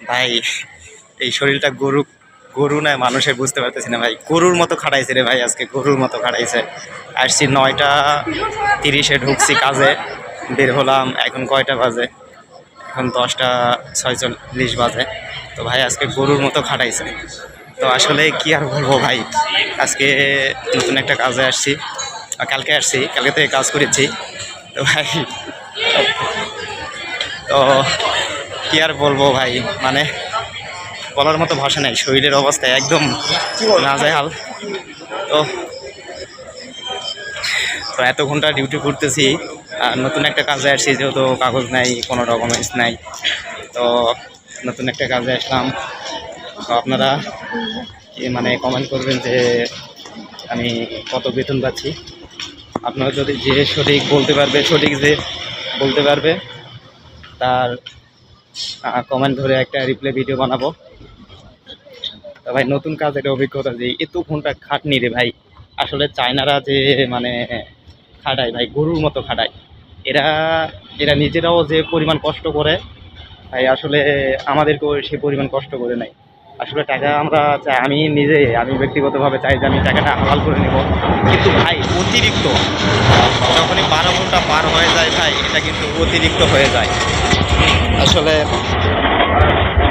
ভাই, এই শরীরটা গরু গরু নয়, মানুষের বুঝতে পারতেছি না ভাই। গরুর মতো খাটাইছে রে ভাই আজকে, গরুর মতো খাটাইছে। আসছি নয়টা তিরিশে ঢুকছি কাজে, বের হলাম এখন কয়টা বাজে? এখন দশটা ছয়চল্লিশ বাজে। তো ভাই আজকে গরুর মতো খাটাইছে। তো আসলে কি আর বলব ভাই, আজকে নতুন একটা কাজে আসছি। কালকে আসছি, কালকে থেকে কাজ করেছি। তো ভাই, তো কি আর বলব ভাই? মানে বলার মতো ভাষা নেই শরীরের অবস্থা একদম না যায় হাল তো তো এত ঘণ্টা ডিউটি করতেছি আর নতুন একটা কাজে আসছি যেহেতু কাগজ নাই কোনো ডকুমেন্টস নাই তো নতুন একটা কাজে আসলাম। তো আপনারা মানে কমেন্ট করবেন যে আমি কত বেতন পাচ্ছি? আপনারা যদি যে সঠিক বলতে পারবে সঠিক যে বলতে পারবে তার কমেন্ট ধরে একটা রিপ্লাই ভিডিও বানাবো। তো ভাই, নতুন কাজ, এটা অভিজ্ঞতা যে এত ঘণ্টা খাটনি রে ভাই। আসলে চায়নারা যে মানে খাটায় ভাই, গরুর মতো খাটায়। এরা এরা নিজেরাও যে পরিমাণ কষ্ট করে, ভাই, আসলে আমাদেরকেও সে পরিমাণ কষ্ট করে নাই আসলে টাকা আমরা চাই, আমি নিজে, আমি ব্যক্তিগতভাবে চাই যে আমি টাকাটা হালাল করে নেব। কিন্তু ভাই, অতিরিক্ত। যখনই বারো ঘণ্টা পার হয়ে যায় ভাই, এটা কিন্তু অতিরিক্ত হয়ে যায়। আসলে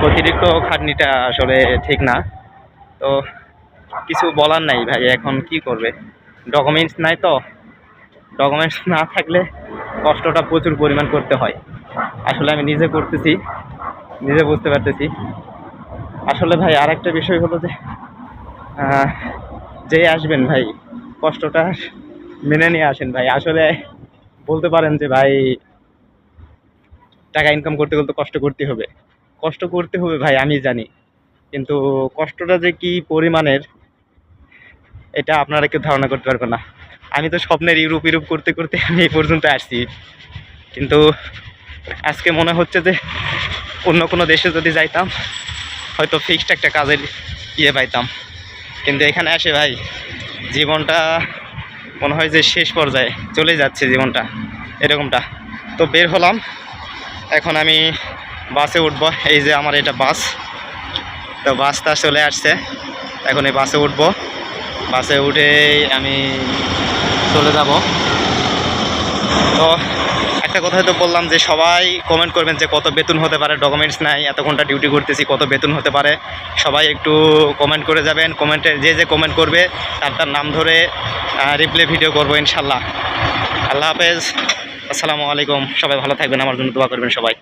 অতিরিক্ত খাটনিটা আসলে ঠিক না। তো কিছু বলার নাই ভাই, এখন কি করবে? ডকুমেন্টস নাই তো। ডকুমেন্টস না থাকলে কষ্টটা প্রচুর পরিমাণ করতে হয়। আসলে আমি নিজে করতেছি, নিজে বুঝতে পারতেছি। আসলে ভাই আর একটা বিষয় হলো যে আহ, যে আসবেন ভাই কষ্টটা মেনে নিয়ে আসেন ভাই। আসলে বলতে পারেন যে ভাই টাকা ইনকাম করতে করতে কষ্ট করতে হবে। কষ্ট করতে হবে ভাই আমি জানি। কিন্তু কষ্টটা যে কি পরিমাণের এটা আপনারা কেউ ধারণা করতে পারবেন না। আমি তো স্বপ্নের ইউরোপ ইউরোপ করতে করতে আমি এই পর্যন্ত আসছি। কিন্তু আজকে মনে হচ্ছে যে অন্য কোনো দেশে যদি যাইতাম হয়তো ফিক্সড একটা কাজের ইয়ে পাইতাম। কিন্তু এখানে আসে ভাই, জীবনটা মনে হয় যে শেষ পর্যায়ে চলে যাচ্ছে জীবনটা, এরকমটা। তো বের হলাম, এখন আমি বাসে উঠবো, এই যে আমার এটা বাস। তো বাসটা চলে আসছে, এখন এই বাসে উঠবো। বাসে উঠে আমি চলে যাব। তো একটা কথাই তো বললাম যে সবাই কমেন্ট করবেন যে কত বেতন হতে পারে ডকুমেন্টস নাই এত ঘণ্টা ডিউটি করতেছি, কত বেতন হতে পারে। সবাই একটু কমেন্ট করে যাবেন কমেন্টে যে যে কমেন্ট করবে, তার তার নাম ধরে রিপ্লে ভিডিও করব ইনশাল্লাহ। আল্লাহ হাফেজ। আসসালামু আলাইকুম। সবাই ভালো থাকবেন, আমার জন্য দোয়া করবেন সবাই।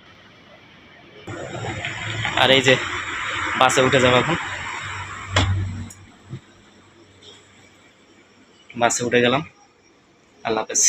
আর এই যে, বাসে উঠে যাব এখন। বাসে উঠে গেলাম। আল্লাহ হাফেজ।